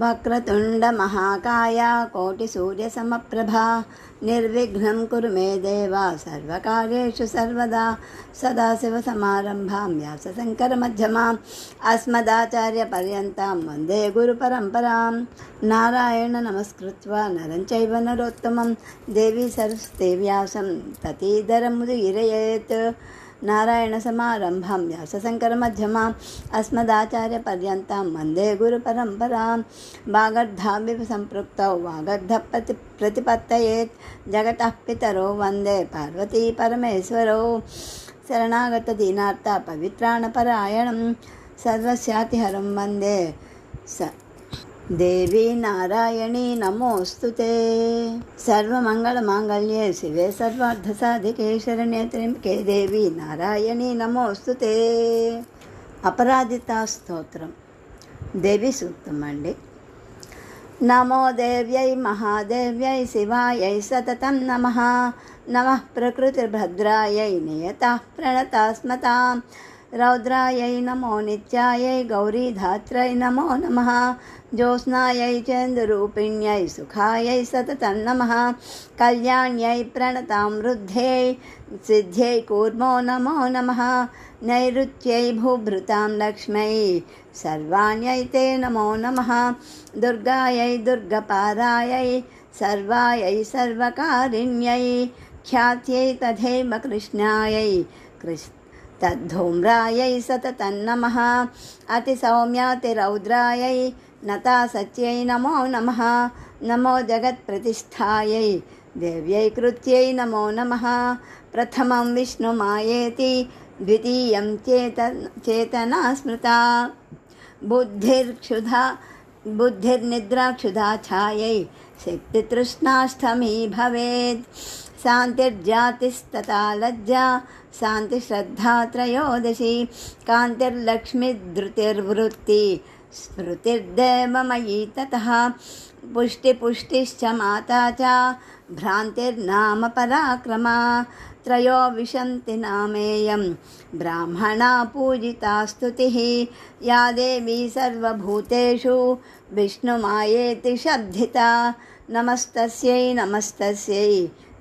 वक्रतुण्डमहाकाय कोटिसूर्यसमप्रभा निर्विघ्नं कुरु मे देव सर्वकार्येषु सर्वदा सदाशिवसमारम्भां व्यासशङ्करमध्यमाम् अस्मदाचार्यपर्यन्तां वन्दे गुरुपरम्परां नारायण नमस्कृत्वा नरं चैव नरोत्तमं देवी सरस्ते व्यासं ततीदरमुदीरयेत् नारायणसमारम्भां व्यासशङ्करमध्यमाम् अस्मदाचार्यपर्यन्तां वन्दे गुरुपरम्परां वागर्धाविव सम्पृक्तौ वागर्धप्रति प्रतिपत्तयेत् जगतः पितरो वन्दे पार्वती परमेश्वरौ शरणागतदीनार्ता पवित्राणपरायणं सर्वस्यातिहरं वन्दे स దేవి నారాయణి నమోస్తుతే సర్వమంగళమాంగళ్యే శివే సర్వార్థ సాధికే శరణ్యే త్రింకే దేవి నారాయణి నమోస్తుతే అపరాజిత స్తోత్రం. దేవి సూక్తం అండి. నమో దేవ్యై మహాదేవ్యై శివాయై సతతం నమ. నమ ప్రకృతిభద్రాయ నియత ప్రణతస్మతాం. रौद्रायै नमो नित्यायै गौरीधात्रै नमो नमः। ज्योत्स्नायै चन्द्ररूपिण्यै सुखायै सततं नमः। कल्याण्यै प्रणतामृद्ध्यै सिद्ध्य कूर्मो नमो नम। नैत्य भूभृता लक्ष्म सर्वाण्य नमो नम। दुर्गायै दुर्गपारायै सर्वाय सर्वकारिण्यै ख्याय तथे कृष्णायै कृष्ण तद्धूम्रायै सततं नमः अतिसौम्यातिरौद्रायै नता सत्यै नमो नमः। नमो जगत्प्रतिष्ठायै देव्यै कृत्यै नमो नमः। प्रथमं विष्णुमायेति, द्वितीयं चेत चेतना स्मृता बुद्धिर्क्षुधा बुद्धिर्निद्राक्षुधा छायै शक्तितृष्णाष्टमी भवेत्। शान्तिर्जातिस्तथा लज्जा। शान्तिश्रद्धा त्रयोदशी कान्तिर्लक्ष्मीधृतिर्वृत्ति स्मृतिर्देवमयी ततः, पुष्टिपुष्टिश्च माता च, भ्रान्तिर्नाम पराक्रमा, त्रयो विशन्ति नामेयं, ब्राह्मणा पूजिता स्तुतिः, या देवी सर्वभूतेषु, विष्णुमायेति शब्दिता, नमस्तस्यै नमस्तस्यै।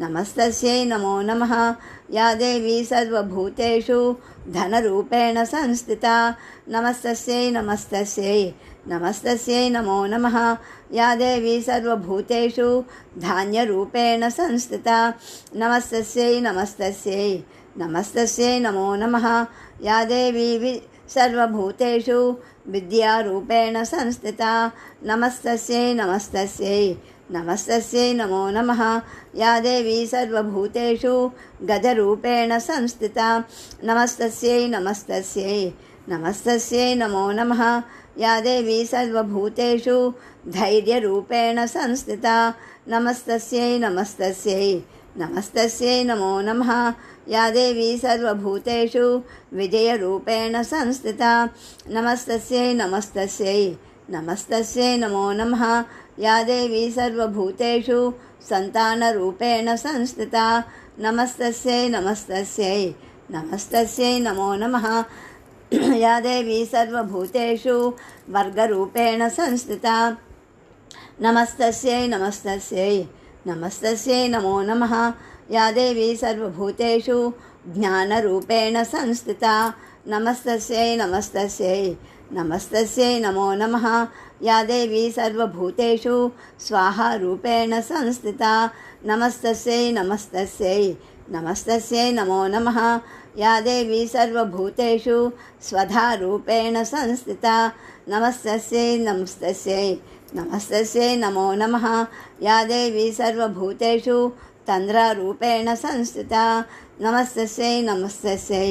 नमस्तस्यै नमो नमः। या देवी सर्वभूतेषु धनरूपेण संस्थिता। नमस्तस्यै नमस्तस्यै नमस्तस्यै नमो नमः। या देवी सर्वभूतेषु धान्यरूपेण संस्थिता। नमस्तस्यै नमस्तस्यै नमस्तस्यै नमो नमः। या देवी वि, सर्वभूतेषु विद्यारूपेण संस्थिता। नमस्तस्यै नमस्तस्यै नमो नमः। या देवी सर्वभूतेषु गजरूपेण संस्थिता। नमस्तस्यै नमस्तस्यै नमस्तस्यै नमो नमः। या देवी सर्वभूतेषु धैर्यरूपेण संस्थिता। नमस्तस्यै नमस्तस्यै नमस्तस्यै नमो नमः। या देवी सर्वभूतेषु विजयरूपेण संस्थिता। नमस्तस्यै नमस्तस्यै नमस्तस्यै नमो नमः। या देवी सर्वभूतेषु सन्तानरूपेण संस्थिता। नमस्तस्यै नमस्तस्यै नमस्तस्यै, नमो नमः। या देवी सर्वभूतेषु वर्गरूपेण संस्थिता। नमस्तस्यै नमस्तस्यै नमस्तस्यै, नमो नमः। या देवी सर्वभूतेषु ज्ञानरूपेण संस्थिता। नमस्तस्यै नमस्तस्यै नमस्तस्यै, नमो नमः। या देवी सर्वभूतेषु स्वाहारूपेण संस्थिता नमस्तस्यै नमस्तस्यै नमस्तस्यै नमो नमः या देवी सर्वभूतेषु स्वधारूपेण संस्थिता नमस्तस्यै नमस्तस्यै नमस्तस्यै नमो नमः या देवी सर्वभूतेषु तन्द्रारूपेण संस्थिता नमस्तस्यै नमस्तस्यै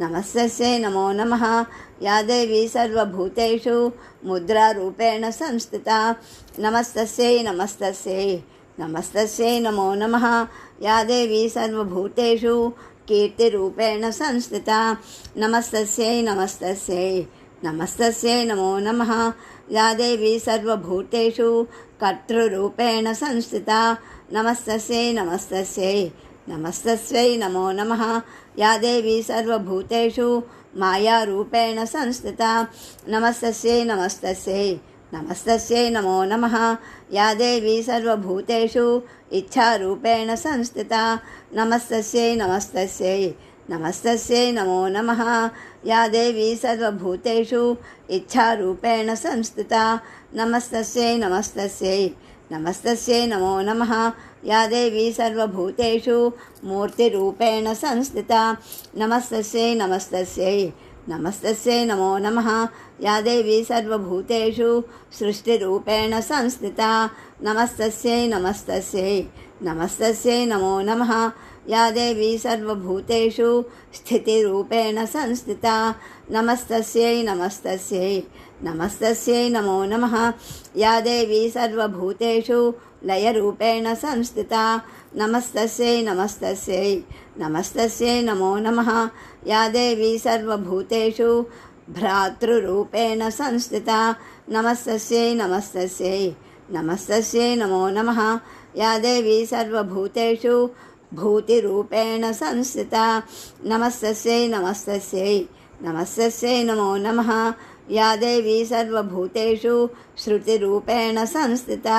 नमस्तस्यै नमो नमः। या देवी सर्वभूतेषु मुद्रारूपेण संस्थिता। नमस्तस्यै नमस्तस्यै नमस्तस्यै नमो नमः। या देवी सर्वभूतेषु कीर्तिरूपेण संस्थिता। नमस्तस्यै नमस्तस्यै नमस्तस्यै नमो नमः। या देवी सर्वभूतेषु कर्तृरूपेण संस्थिता। नमस्तस्यै नमस्तस्यै नमस्तस्यै नमो नमः। या देवी सर्वभूतेषु मायारूपेण संस्थिता। नमस्तस्यै नमस्तस्यै नमस्तस्यै नमो नमः। या देवी सर्वभूतेषु इच्छारूपेण संस्थिता। नमस्तस्यै नमस्तस्यै नमस्तस्यै नमो नमः। या देवी सर्वभूतेषु इच्छारूपेण संस्थिता। नमस्तस्यै नमस्तस्यै नमस्तस्यै नमो नमः। या देवी सर्वभूतेषु मूर्तिरूपेण संस्थिता। नमस्तस्यै नमस्तस्यै नमस्तस्यै नमो नमः। या देवी सर्वभूतेषु सृष्टिरूपेण संस्थिता। नमस्तस्यै नमस्तस्यै नमस्तस्यै नमो नमः। या देवी सर्वभूतेषु स्थितिरूपेण संस्थिता। नमस्तस्यै नमस्तस्यै नमस्तस्यै नमो नमः। या देवी सर्वभूतेषु लयरूपेण संस्थिता। नमस्तस्यै नमस्तस्यै नमस्तस्यै नमो नमः। या देवी सर्वभूतेषु भ्रातृरूपेण संस्थिता। नमस्तस्यै नमस्तस्यै नमस्तस्यै नमो नमः। या देवी सर्वभूतेषु भूतिरूपेण संस्थिता। नमस्तस्यै नमस्तस्यै नमस्तस्यै नमो नमः। या देवी सर्वभूतेषु श्रुतिरूपेण संस्थिता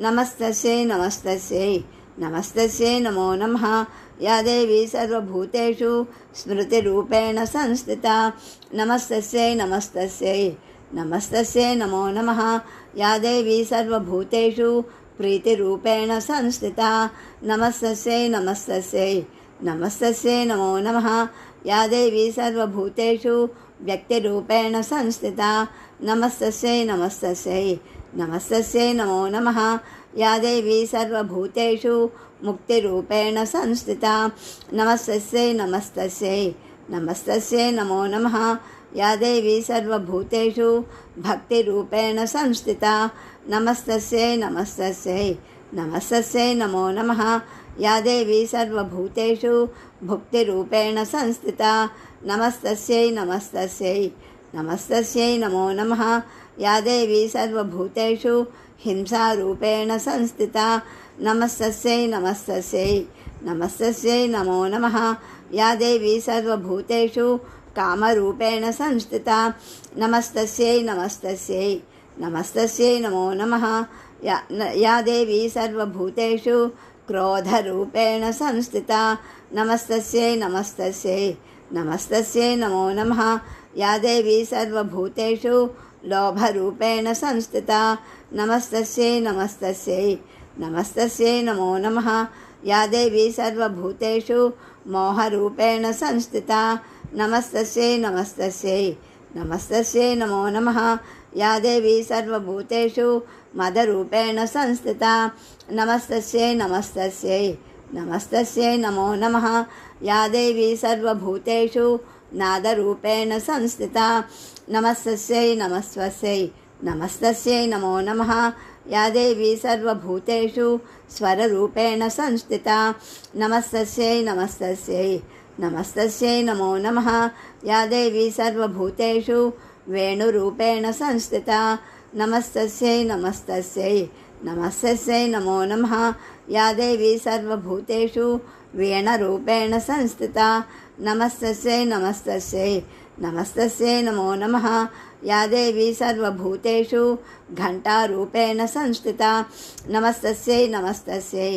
नमस्तस्यै नमस्तस्यै नमस्तस्यै नमो नमः या देवी सर्वभूतेषु स्मृतिरूपेण संस्थिता नमस्तस्यै नमस्तस्यै नमस्तस्यै नमो नमः या देवी सर्वभूतेषु प्रीतिरूपेण संस्थिता नमस्तस्यै नमस्तस्यै नमस्तस्यै नमो नमः या देवी सर्वभूतेषु व्यक्तिरूपेण संस्थिता। नमस्तस्यै नमस्तस्यै। नमस्तस्यै नमो नमः। या देवी सर्वभूतेषु मुक्तिरूपेण संस्थिता। नमस्तस्यै नमस्तस्यै। नमस्तस्यै नमो नमः। या देवी सर्वभूतेषु भक्तिरूपेण संस्थिता। नमस्तस्यै नमस्तस्यै। नमस्तस्यै नमो नमः। या देवी सर्वभूतेषु भुक्तिरूपेण संस्थिता। नमस्तस्यै नमस्तस्यै। नमस्तस्यै, नमो नमः। या देवी सर्वभूतेषु हिंसारूपेण संस्थिता। नमस्तस्यै नमस्तस्यै। नमस्तस्यै, नमो नमः। या देवी सर्वभूतेषु कामरूपेण संस्थिता। नमस्तस्यै नमस्तस्यै। नमस्तस्यै, नमो नमः। या या देवी सर्वभूतेषु क्रोधरूपेण संस्थिता। नमस्तस्यै नमस्तस्यै। नमस्तस्यै नमो नमः। या देवी सर्वभूतेषु लोभरूपेण संस्थिता। नमस्तस्यै नमस्तस्यै नमस्तस्यै नमो नमः। या देवी सर्वभूतेषु मोहरूपेण संस्थिता। नमस्तस्यै नमस्तस्यै नमस्तस्यै नमो नमः। या देवी सर्वभूतेषु मदरूपेण संस्थिता। नमस्तस्यै नमस्तस्यै नमस्तस्यै नमो नमः। या देवी सर्वभूतेषु नादरूपेण संस्थिता। नमस्तस्यै, नमस्वस्यै, नमस्तस्यै नमो नमः। या देवी सर्वभूतेषु स्वररूपेण संस्थिता। नमस्तस्यै नमस्तस्यै नमस्तस्यै नमो नमः। या देवी सर्वभूतेषु वेणुरूपेण संस्थिता। नमस्तस्यै नमस्तस्यै नमस्तस्यै नमो नमः या देवी सर्वभूतेषु वीणरूपेण संस्थिता नमस्तस्यै नमस्तस्यै नमस्तस्यै नमो नमः या देवी सर्वभूतेषु घण्टारूपेण संस्थिता नमस्तस्यै नमस्तस्यै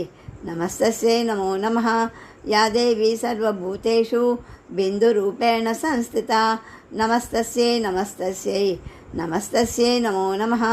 नमस्तस्यै नमो नमः या देवी सर्वभूतेषु बिन्दुरूपेण संस्थिता नमस्तस्यै नमस्तस्यै नमस्तस्यै नमो नमः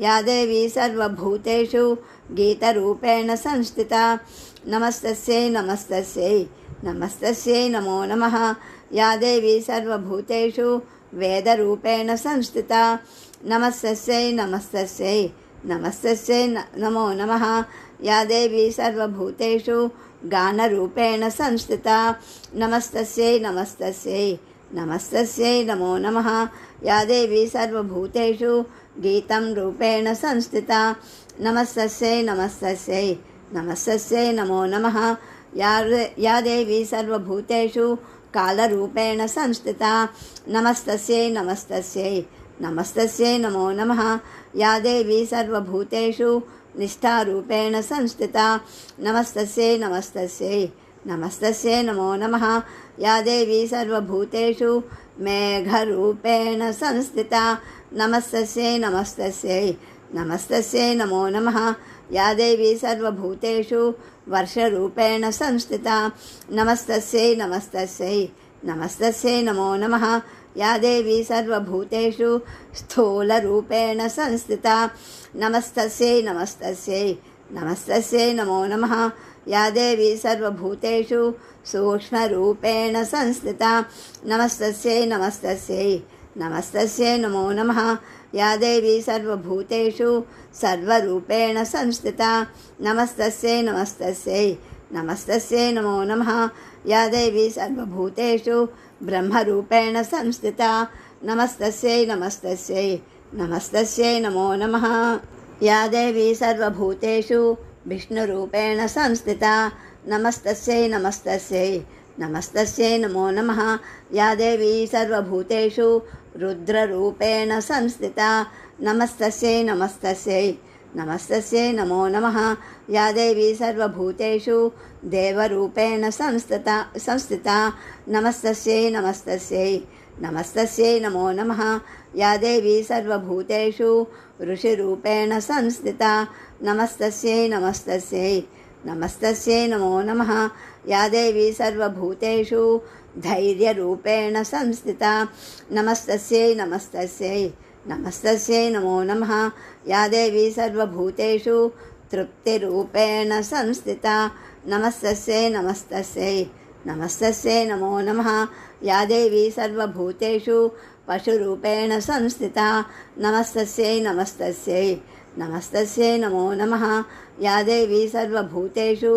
या देवी सर्वभूतेषु गीतरूपेण संस्थिता। नमस्तस्यै नमस्तस्यै नमस्तस्यै, नमो नमः। या देवी सर्वभूतेषु वेदरूपेण संस्थिता। नमस्तस्यै नमस्तस्यै नमस्तस्यै नमो नमः। या देवी सर्वभूतेषु गानरूपेण संस्थिता। नमस्तस्यै नमस्तस्यै नमस्तस्यै नमो नमः। या देवी सर्वभूतेषु गीतं रूपेण संस्थिता। नमस्तस्यै नमस्तस्यै नमस्तस्यै नमो नमः। या या देवी सर्वभूतेषु कालरूपेण संस्थिता। नमस्तस्यै नमस्तस्यै नमस्तस्यै नमो नमः। या देवी सर्वभूतेषु निष्ठारूपेण संस्थिता। नमस्तस्यै नमस्तस्यै नमस्तस्यै नमो नमः। या देवी सर्वभूतेषु मेघरूपेण संस्थिता। नमस्तस्यै नमस्तस्यै नमस्तस्यै, नमो नमः। या देवी सर्वभूतेषु वर्षरूपेण संस्थिता। नमस्तस्यै नमस्तस्यै नमस्तस्यै, नमो नमः। या देवी सर्वभूतेषु स्थूलरूपेण संस्थिता। नमस्तस्यै नमस्तस्यै नमस्तस्यै, नमो नमः। या देवी सर्वभूतेषु सूक्ष्मरूपेण संस्थिता। नमस्तस्यै नमस्तस्यै नमस्तस्यै नमो नमः। या देवी सर्वभूतेषु सर्वरूपेण संस्थिता। नमस्तस्यै नमस्तस्यै नमस्तस्यै नमो नमः। या देवी सर्वभूतेषु ब्रह्मरूपेण संस्थिता। नमस्तस्यै नमस्तस्यै नमस्तस्यै नमो नमः। या देवी सर्वभूतेषु विष्णुरूपेण संस्थिता। नमस्तस्यै नमस्तस्यै। नमस्तस्यै, नमो नमः। या देवी सर्वभूतेषु रुद्ररूपेण संस्थिता। नमस्तस्यै नमस्तस्यै। नमस्तस्यै, नमो नमः। या देवी सर्वभूतेषु देवरूपेण संस्थिता। संस्थिता। नमस्तस्यै नमस्तस्यै। नमस्तस्यै नमो नमः। या देवी सर्वभूतेषु ऋषिरूपेण संस्थिता। नमस्तस्यै नमस्तस्यै नमस्तस्यै नमो नमः। या देवी सर्वभूतेषु धैर्यरूपेण संस्थिता। नमस्तस्यै नमस्तस्यै नमस्तस्यै नमो नमः। या देवी सर्वभूतेषु तृप्तिरूपेण संस्थिता। नमस्तस्यै नमस्तस्यै नमस्तस्यै नमो नमः। या देवी सर्वभूतेषु पशुरूपेण संस्थिता। नमस्तस्यै नमस्तस्यै नमस्तस्यै नमो नमः। या देवी सर्वभूतेषु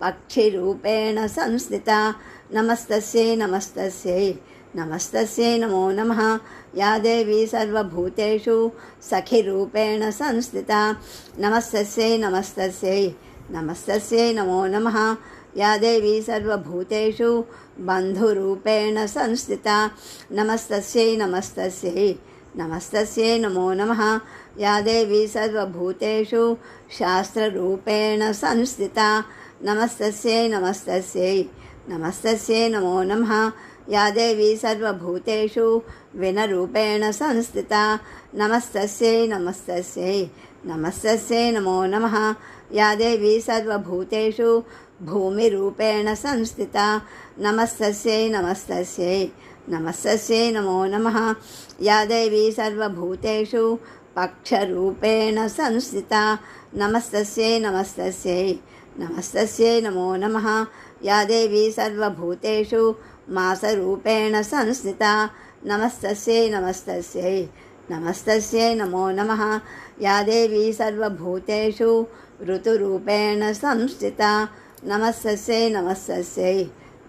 पक्षिरूपेण संस्थिता। नमस्तस्यै नमस्तस्यै नमस्तस्यै नमो नमः। या देवी सर्वभूतेषु सखिरूपेण संस्थिता। नमस्तस्यै नमस्तस्यै नमस्तस्यै नमो नमः। या देवी सर्वभूतेषु बन्धुरूपेण संस्थिता। नमस्तस्यै नमस्तस्यै नमस्तस्यै, नमो नमः। या देवी सर्वभूतेषु शास्त्ररूपेण संस्थिता। नमस्तस्यै नमस्तस्यै नमस्तस्यै, नमो नमः। या देवी सर्वभूतेषु विनरूपेण संस्थिता। नमस्तस्यै नमस्तस्यै नमस्तस्यै, नमो नमः। या देवी सर्वभूतेषु भूमिरूपेण संस्थिता। नमस्तस्यै नमस्तस्यै नमस्तस्यै, नमो नमः। या देवी सर्वभूतेषु पक्षरूपेण संस्थिता। नमस्तस्यै नमस्तस्यै नमस्तस्यै, नमो नमः। या देवी सर्वभूतेषु मासरूपेण संस्थिता। नमस्तस्यै नमस्तस्यै नमस्त नमो नम। या देवी सर्वूतेषु ऋतुपेण संस्थिता। नमस्त नमस्त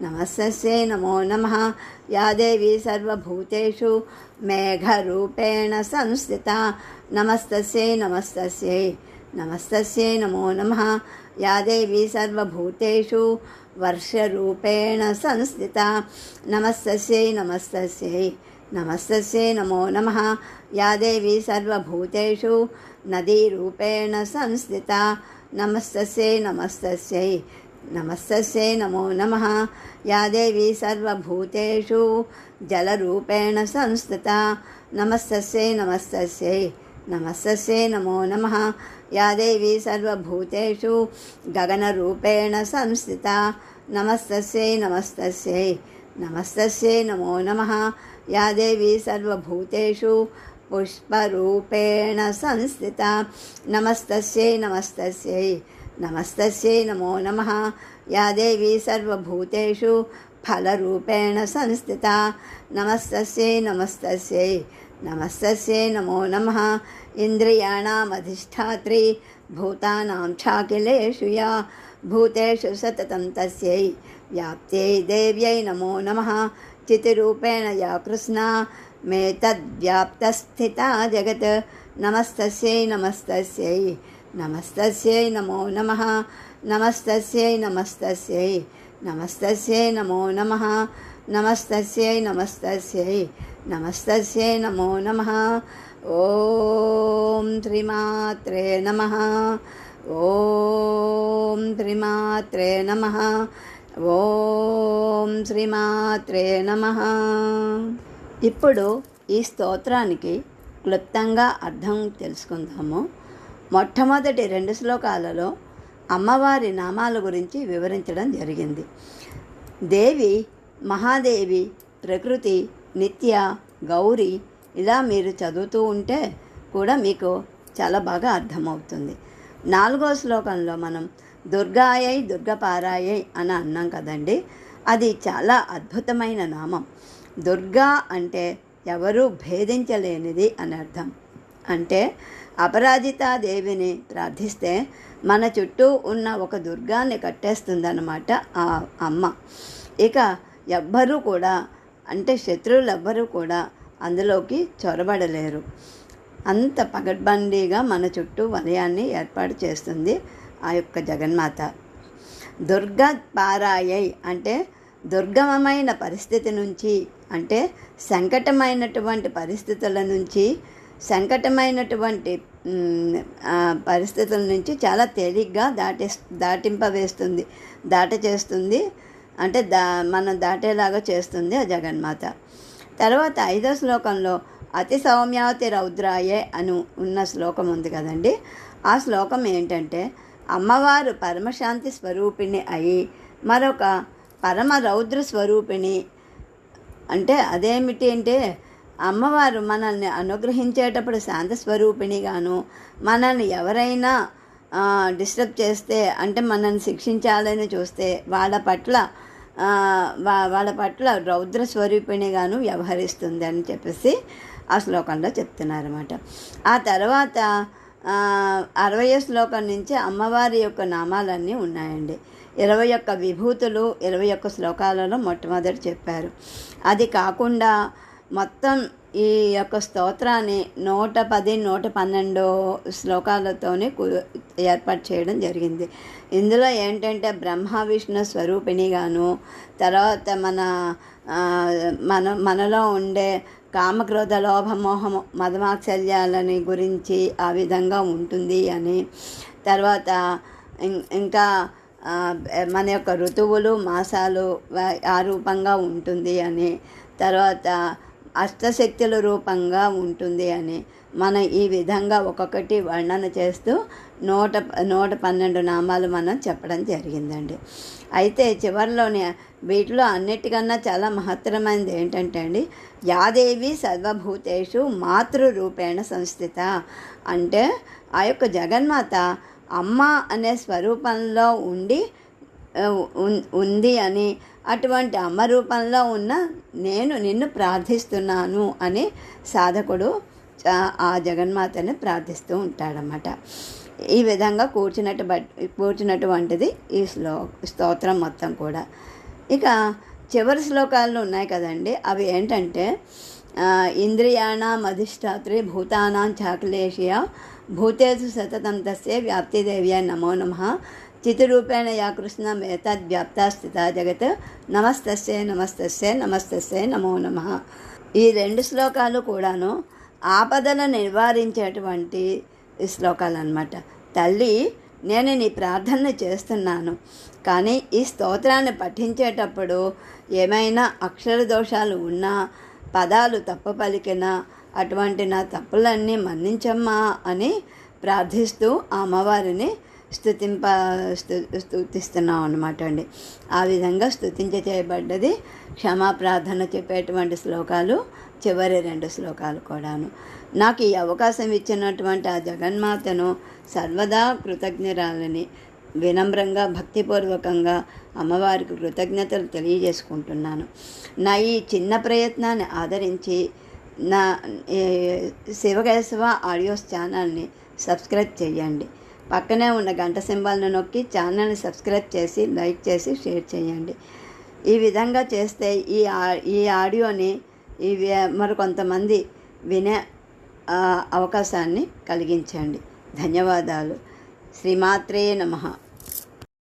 नमस्त नमो नम। या देवी सर्वूतेषु मेघरूपेण संस्थिता। नमस्त नमस्त नमस्त नमो नम। या देवी सर्वूतेषु वर्षरूपेण संस्थिता। नमस्त नमस्त नमस्तस्यै नमो नमः। या देवी सर्वभूतेषु नदीरूपेण संस्थिता। नमस्तस्यै नमस्तस्यै। नमस्तस्यै नमो नमः। या देवी सर्वभूतेषु जलरूपेण संस्थिता। नमस्तस्यै नमस्तस्यै। नमस्तस्यै नमो नमः। या देवी सर्वभूतेषु गगनरूपेण संस्थिता। नमस्तस्यै नमस्तस्यै। नमस्तस्यै नमो नमः। या देवी सर्वभूतेषु पुष्परूपेण संस्थिता। नमस्तस्यै नमस्तस्यै नमस्तस्यै नमो नमः। या देवी सर्वभूतेषु फलरूपेण संस्थिता। नमस्तस्यै नमस्तस्यै नमस्तस्यै नमो नमः। इन्द्रियाणामधिष्ठात्री, भूतानां छाकिलेषु या, भूतेषु सततं तस्यै, व्याप्त्यै देव्यै नमो नमः। చితిరూపేణ యా కృష్ణా మే తద్వ్యాప్తస్థితా జగత్ నమస్తస్యై నమస్తస్యై నమస్తస్యై నమో నమ నమస్తస్యై నమస్తస్యై నమస్తస్యై నమో నమ నమస్తస్యై నమస్తస్యై నమస్తస్యై నమో నమ ఓం త్రిమాత్రే నమ ఓం త్రిమాత్రే నమ ఓం శ్రీమాత్రే నమ. ఇప్పుడు ఈ స్తోత్రానికి క్లుప్తంగా అర్థం తెలుసుకుందాము. మొట్టమొదటి రెండు శ్లోకాలలో అమ్మవారి నామాల గురించి వివరించడం జరిగింది. దేవి మహాదేవి ప్రకృతి నిత్య గౌరి ఇలా మీరు చదువుతూ ఉంటే కూడా మీకు చాలా బాగా అర్థమవుతుంది. నాలుగో శ్లోకంలో మనం దుర్గాయై దుర్గపారాయై అని అన్నాం కదండి. అది చాలా అద్భుతమైన నామం. దుర్గా అంటే ఎవరూ భేదించలేనిది అని అర్థం. అంటే అపరాజితాదేవిని ప్రార్థిస్తే మన చుట్టూ ఉన్న ఒక దుర్గాన్ని కట్టేస్తుందన్నమాట ఆ అమ్మ. ఇక ఎవ్వరూ కూడా అంటే శత్రువులు ఎవ్వరూ కూడా అందులోకి చొరబడలేరు. అంత పగడ్బందీగా మన చుట్టూ వలయాన్ని ఏర్పాటు చేస్తుంది. ఆ యొక్క జగన్మాత. దుర్గ పారాయై అంటే దుర్గమమైన పరిస్థితి నుంచి అంటే సంకటమైనటువంటి పరిస్థితుల నుంచి సంకటమైనటువంటి పరిస్థితుల నుంచి చాలా తేలిగ్గా దాటే దాటింపవేస్తుంది దాట చేస్తుంది అంటే దా మనం దాటేలాగా చేస్తుంది ఆ జగన్మాత. తర్వాత ఐదో శ్లోకంలో అతి సౌమ్యావతి రౌద్రాయే అని ఉన్న శ్లోకం ఉంది కదండి. ఆ శ్లోకం ఏంటంటే అమ్మవారు పరమశాంతి స్వరూపిణి అయి మరొక పరమ రౌద్ర స్వరూపిణి. అంటే అదేమిటి అంటే అమ్మవారు మనల్ని అనుగ్రహించేటప్పుడు శాంత స్వరూపిణిగాను మనల్ని ఎవరైనా డిస్టర్బ్ చేస్తే అంటే మనల్ని శిక్షించాలని చూస్తే వాళ్ళ పట్ల వా- వాళ్ళ పట్ల రౌద్ర స్వరూపిణిగాను వ్యవహరిస్తుంది అని చెప్పేసి ఆ శ్లోకంలో చెప్తున్నారన్నమాట. ఆ తర్వాత అరవై శ్లోకం నుంచి అమ్మవారి యొక్క నామాలన్నీ ఉన్నాయండి. ఇరవై ఒక్క విభూతులు ఇరవై ఒక్క శ్లోకాలలో మొట్టమొదటి చెప్పారు. అది కాకుండా మొత్తం ఈ యొక్క స్తోత్రాన్ని నూట పది నూట పన్నెండు శ్లోకాలతోనే కు- ఏర్పాటు చేయడం జరిగింది. ఇందులో ఏంటంటే బ్రహ్మ విష్ణు స్వరూపిణిగాను తర్వాత మన మన మనలో ఉండే కామక్రోధ లోభమోహము మదమాత్సర్యాలని గురించి ఆ విధంగా ఉంటుంది అని. తర్వాత ఇం- ఇంకా మన యొక్క ఋతువులు మాసాలు ఆ రూపంగా ఉంటుంది అని. తర్వాత అష్టశక్తుల రూపంగా ఉంటుంది అని. మనం ఈ విధంగా ఒక్కొక్కటి వర్ణన చేస్తూ నూట నూట పన్నెండు నామాలు మనం చెప్పడం జరిగిందండి. అయితే చివరిలోనే వీటిలో అన్నిటికన్నా చాలా మహత్తరమైనది ఏంటంటే అండి యాదేవి సర్వభూతేషు మాతృరూపేణ సంస్థిత. అంటే ఆ యొక్క జగన్మాత అమ్మ అనే స్వరూపంలో ఉండి ఉంది అని అటువంటి అమ్మ రూపంలో ఉన్న నేను నిన్ను ప్రార్థిస్తున్నాను అని సాధకుడు ఆ- జగన్మాతని ప్రార్థిస్తూ ఉంటాడనమాట ఈ విధంగా కూర్చున్నట్టు బట్ కూర్చున్నటువంటిది ఈ శ్లో స్తోత్రం మొత్తం కూడా. ఇక చివరి శ్లోకాలు ఉన్నాయి కదండి. అవి ఏంటంటే ఆ, ఇంద్రియాణం అధిష్టాత్రి భూతానాం చాకులేషియా భూతేషు సతతం తస్య వ్యాప్తిదేవ్య నమో నమ. చితిరూపేణ యా కృష్ణ మేతద్వ్యాప్త స్థిత జగత్. నమస్తస్యే నమస్తస్యే నమస్తస్యే నమో నమ. ఈ రెండు శ్లోకాలు కూడాను ఆపదను నివారించేటువంటి శ్లోకాలు అనమాట తల్లి నేను నీ ప్రార్థన చేస్తున్నాను కానీ ఈ స్తోత్రాన్ని పఠించేటప్పుడు ఏమైనా అక్షర దోషాలు ఉన్నా పదాలు తప్పు పలికినా అటువంటి నా తప్పులన్నీ మన్నించమ్మా అని ప్రార్థిస్తూ ఆ అమ్మవారిని స్థుతింప స్థు స్థుతిస్తున్నాం అనమాట అండి. ఆ విధంగా స్థుతించ చేయబడ్డది క్షమా ప్రార్థన చెప్పేటువంటి శ్లోకాలు చివరి రెండు శ్లోకాలు కూడాను. నాకు ఈ అవకాశం ఇచ్చినటువంటి ఆ జగన్మాతను సర్వదా కృతజ్ఞరాలని వినమ్రంగా భక్తిపూర్వకంగా అమ్మవారికి కృతజ్ఞతలు తెలియజేసుకుంటున్నాను. నా ఈ చిన్న ప్రయత్నాన్ని ఆదరించి నా శివకేశవ ఆడియోస్ ఛానల్ని సబ్స్క్రైబ్ చేయండి. పక్కనే ఉన్న గంట సింబల్ను నొక్కి ఛానల్ని సబ్స్క్రైబ్ చేసి లైక్ చేసి షేర్ చేయండి. ఈ విధంగా చేస్తే ఈ ఈ ఆడియోని ఇవి మరికొంతమంది వినే అవకాశాన్ని కలిగించండి. ధన్యవాదాలు. శ్రీమాత్రే నమః.